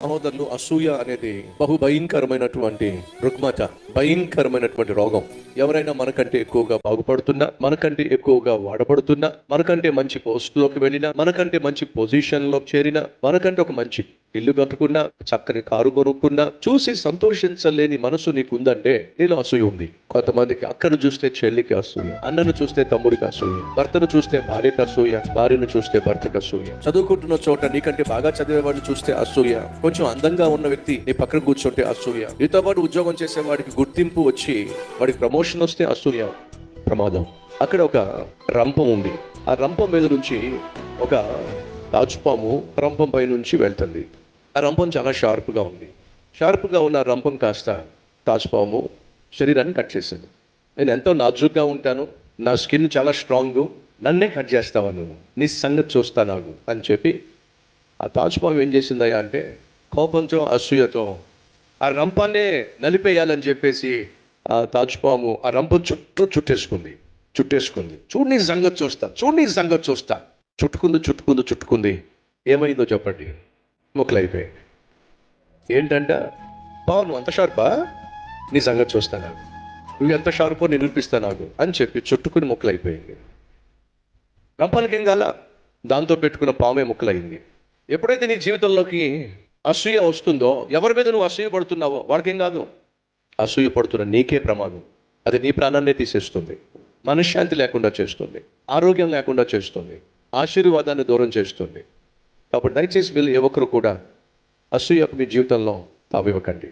సహోదరులు అసూయ అనేది బహు భయంకరమైనటువంటి రుగ్మత భయంకరమైనటువంటి రోగం. ఎవరైనా మనకంటే ఎక్కువగా బాగుపడుతున్నా మనకంటే ఎక్కువగా వాడబడుతున్నా మనకంటే మంచి పోస్టులోకి వెళ్ళినా మనకంటే మంచి పొజిషన్లో చేరినా మనకంటే ఒక మంచి ఇల్లు కట్టుకున్నా చక్కని కారు కొనుక్కున్నా చూసి సంతోషించలేని మనసు నీకు ఉందంటే నీలో అసూయ ఉంది. కొంతమందికి అక్కను చూస్తే చెల్లికి అసూయ అన్నను చూస్తే తమ్ముడికి అసూయ భర్తను చూస్తే భార్యకి అసూయ భార్యను చూస్తే భర్తకి అసూయ. చదువుకుంటున్న చోట నీకంటే బాగా చదివేవాడిని చూస్తే అసూయ. కొంచెం అందంగా ఉన్న వ్యక్తి నీ పక్కన కూర్చుంటే అసూయ. నీతో పాటు ఉద్యోగం చేసే వాడికి గుర్తింపు వచ్చి వాడికి ప్రమోషన్ వస్తే అసూయ ప్రమాదం. అక్కడ ఒక రంపం ఉంది. ఆ రంపం మీద నుంచి ఒక తాచుపాము రంపం పై నుంచి వెళ్తుంది. ఆ రంపం చాలా షార్ప్గా ఉంది. షార్ప్గా ఉన్న రంపం కాస్త తాజ్పాము శరీరాన్ని కట్ చేసింది. నేను ఎంతో నాజుగ్గా ఉంటాను నా స్కిన్ చాలా స్ట్రాంగ్ నన్నే కట్ చేస్తావా నువ్వు? నీ సంగతి చూస్తా నాకు అని చెప్పి ఆ తాజ్పాము ఏం చేసిందయ్యా అంటే కోపంతో అసూయతో ఆ రంపాన్నే నలిపేయాలని చెప్పేసి ఆ తాజ్పాము ఆ రంపం చుట్టూ చుట్టేసుకుంది చుట్టేసుకుంది. చూడు నీ సంగతి చూస్తా చూడు నీ సంగతి చూస్తా. చుట్టుకుంది చుట్టుకుంది చుట్టుకుంది. ఏమైందో చెప్పండి. మొక్కలైపోయాయి. ఏంటంట? బావ నువ్వు అంత షార్పా? నీ సంగతి చూస్తా నాకు. నువ్వు ఎంత షార్పో నేను నిరూపిస్తా నాకు అని చెప్పి చుట్టుకుని మొక్కలైపోయింది. రంపాలకేం కాల? దాంతో పెట్టుకున్న పామే ముక్కలైంది. ఎప్పుడైతే నీ జీవితంలోకి అసూయ వస్తుందో ఎవరి మీద నువ్వు అసూయ పడుతున్నావో వాడికేం కాదు. అసూయ పడుతున్న నీకే ప్రమాదం. అది నీ ప్రాణాన్నే తీసేస్తుంది. మనశ్శాంతి లేకుండా చేస్తుంది. ఆరోగ్యం లేకుండా చేస్తుంది. ఆశీర్వాదాన్ని దూరం చేస్తుంది. కాబట్టి దయచేసి వీళ్ళు ఏ ఒక్కరు కూడా అసూయకు మీ జీవితంలో తావివ్వకండి.